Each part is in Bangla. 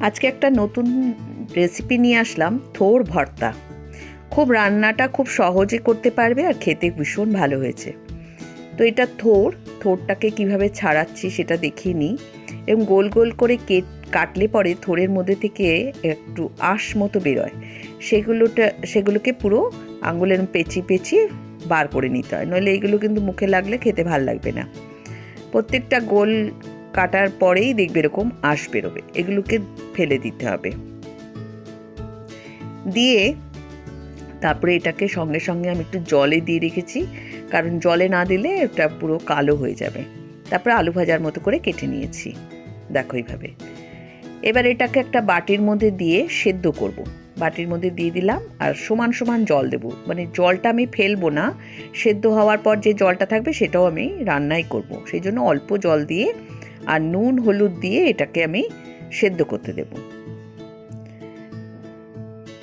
আজকে একটা নতুন রেসিপি নিয়ে আসলাম, থোর ভর্তা। খুব রান্নাটা খুব সহজে করতে পারবে আর খেতে ভীষণ ভালো হয়েছে। তো এটা থোর, থোরটাকে কীভাবে ছাড়াচ্ছি সেটা দেখিয়ে নিই। এবং গোল গোল করে কেট কাটলে পরে থোরের মধ্যে থেকে একটু আঁশ মতো বেরোয়। সেগুলোটা, সেগুলোকে পুরো আঙুলের পেঁচি পেঁচিয়ে বার করে নিতে হয়। নইলে এগুলো কিন্তু মুখে লাগলে খেতে ভালো লাগবে না। প্রত্যেকটা গোল কাটার পরেই দেখবে এরকম আঁশ বেরোবে। এগুলোকে ফেলে দিতে হবে। দিয়ে তারপরে এটাকে সঙ্গে সঙ্গে আমি একটু জলে দিয়ে রেখেছি। কারণ জলে না দিলে এটা পুরো কালো হয়ে যাবে। তারপরে আলু ভাজার মতো করে কেটে নিয়েছি। দেখো এইভাবে। এবার এটাকে একটা বাটির মধ্যে দিয়ে সেদ্ধ করব। বাটির মধ্যে দিয়ে দিলাম আর সমান সমান জল দেব। মানে জলটা আমি ফেলব না। সেদ্ধ হওয়ার পর যে জলটা থাকবে সেটাও আমি রান্নাই করব। সেই জন্য অল্প জল দিয়ে আর নুন, হলুদ দিয়ে এটাকে আমি সেদ্ধ করতে দেব।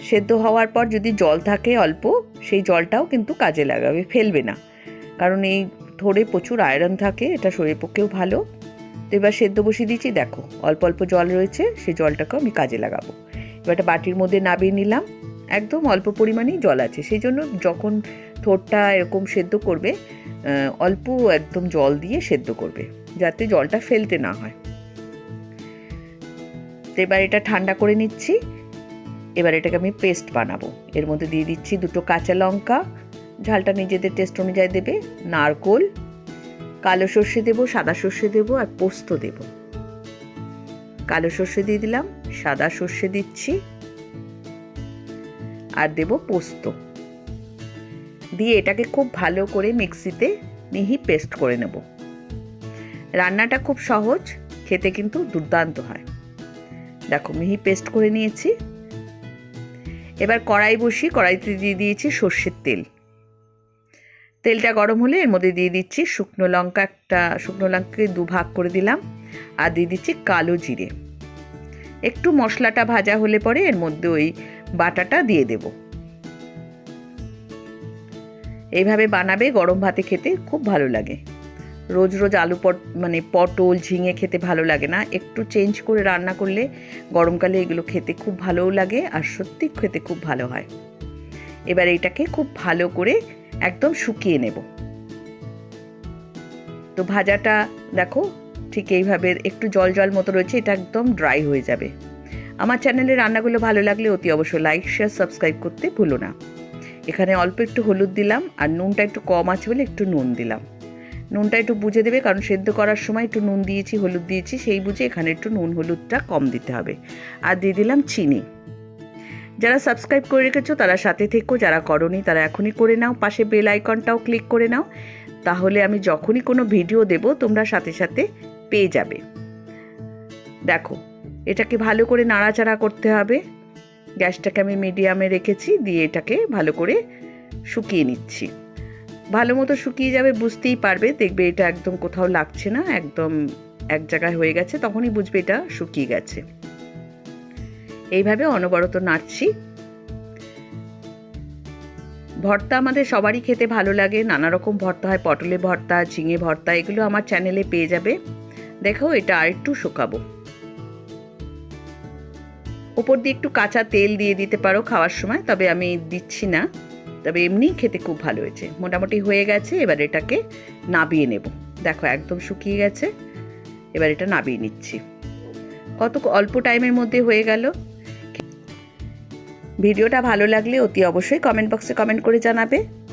সেদ্ধ হওয়ার পর যদি জল থাকে অল্প, সেই জলটাও কিন্তু কাজে লাগাবে, ফেলবে না। কারণ এই থোড়ে প্রচুর আয়রন থাকে, এটা শরীরের পক্ষেও ভালো। তো এবার সেদ্ধ বসিয়ে দিয়েছি দেখো, অল্প অল্প জল রয়েছে সেই জলটাকেও আমি কাজে লাগাবো। এবার একটা বাটির মধ্যে নাবিয়ে নিলাম। একদম অল্প পরিমাণেই জল আছে। সেই জন্য যখন থোরটা এরকম সেদ্ধ করবে অল্প একদম জল দিয়ে সেদ্ধ করবে, যাতে জলটা ফেলতে না হয়। তো এবার এটা ঠান্ডা করে নিচ্ছি। এবার এটাকে আমি পেস্ট বানাবো। এর মধ্যে দিয়ে দিচ্ছি দুটো কাঁচা লঙ্কা। ঝালটা নিজেদের টেস্ট অনুযায়ী দেবে। নারকোল, কালো সর্ষে দেবো, সাদা সর্ষে দেবো আর পোস্ত দেব। কালো সর্ষে দিয়ে দিলাম, সাদা সর্ষে দিচ্ছি। আর দেব পোস্ত। দিয়ে এটাকে খুব ভালো করে মিক্সিতে মিহি পেস্ট করে নেব। রান্নাটা খুব সহজ, খেতে কিন্তু দুর্দান্ত হয়। দেখো, মিহি পেস্ট করে নিয়েছি। এবার কড়াই বসি কড়াইতে দিয়ে দিয়েছি সর্ষের তেল। তেলটা গরম হলে এর মধ্যে দিয়ে দিচ্ছি শুকনো লঙ্কা, একটা শুকনো লঙ্কাকে দু ভাগ করে দিলাম। আর দিয়ে দিচ্ছি কালো জিরে। একটু মশলাটা ভাজা হলে পরে এর মধ্যে ওই বাটাটা দিয়ে দেব। এইভাবে বানাবে গরম ভাতে খেতে খুব ভালো লাগে। রোজ রোজ আলু পট মানে পটল, ঝিঙে খেতে ভালো লাগে না। একটু চেঞ্জ করে রান্না করলে গরমকালে এগুলো খেতে খুব ভালোও লাগে আর সত্যি খেতে খুব ভালো হয়। এবার এটাকে খুব ভালো করে একদম শুকিয়ে নেব। তো ভাজাটা দেখো ঠিক এইভাবে একটু জল জল মতো রয়েছে, এটা একদম ড্রাই হয়ে যাবে। আমার চ্যানেলে রান্নাগুলো ভালো লাগলে অতি অবশ্যই লাইক শেয়ার সাবস্ক্রাইব করতে ভুলো না। এখানে অল্প একটু হলুদ দিলাম আর নুনটা একটু কম আছে বলে একটু নুন দিলাম। নুনটা একটু বুঝে দেবে কারণ সেদ্ধ করার সময় একটু নুন দিয়েছি, হলুদ দিয়েছি, সেই বুঝে এখানে একটু নুন হলুদটা কম দিতে হবে। আর দিয়ে দিলাম চিনি। যারা সাবস্ক্রাইব করে রেখেছো তারা সাথে থেকো, যারা করনি তারা এখনই করে নাও, পাশে বেল আইকনটাও ক্লিক করে নাও। তাহলে আমি যখনই কোনো ভিডিও দেব তোমরা সাথে সাথে পেয়ে যাবে। দেখো, এটাকে ভালো করে নাড়াচাড়া করতে হবে। গ্যাসটাকে আমি মিডিয়ামে রেখেছি, দিয়ে এটাকে ভালো করে শুকিয়ে নিচ্ছি। ভালো মতো শুকিয়ে যাবে বুঝতেই পারবে, দেখবে এটা একদম কোথাও লাগছে না, একদম এক জায়গায় হয়ে গেছে, তখনই বুঝবে এটা শুকিয়ে গেছে। এইভাবে অনবরত নাড়ছি। ভর্তা আমাদের সবারই খেতে ভালো লাগে নানা রকম ভর্তা হয়, পটলের ভর্তা, ঝিঙে ভর্তা, এগুলো আমার চ্যানেলে পেয়ে যাবে। দেখো এটা আর একটু শুকাবো। উপর দিয়ে একটু কাঁচা তেল দিয়ে দিতে পারো খাওয়ার সময়, তবে আমি দিচ্ছি না। তবে এমনি খেতে খুব ভালো হয়েছে। মোটামুটি হয়ে গেছে, এবার এটাকে নাবিয়ে নেব। দেখো, একদম শুকিয়ে গেছে। এবার এটা নাবিয়ে নিচ্ছি। কত অল্প টাইমের মধ্যে হয়ে গেল। ভিডিওটা ভালো লাগলে অতি অবশ্যই কমেন্ট বক্সে কমেন্ট করে জানাবে।